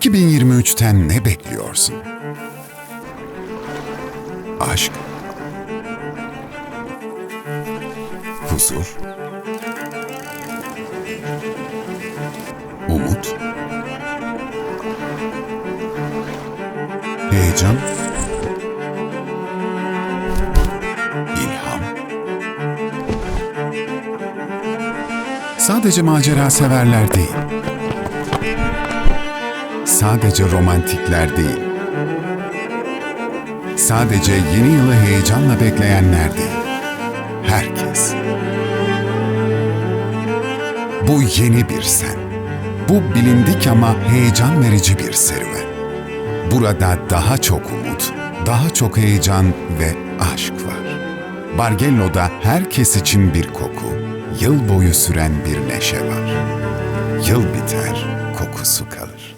2023'ten ne bekliyorsun? Aşk, huzur, umut, heyecan, ilham. Sadece macera severler değil. Sadece romantikler değil. Sadece yeni yılı heyecanla bekleyenler değil. Herkes. Bu yeni bir sen. Bu bilindik ama heyecan verici bir serüven. Burada daha çok umut, daha çok heyecan ve aşk var. Bargello'da herkes için bir koku, yıl boyu süren bir neşe var. Yıl biter, kokusu kalır.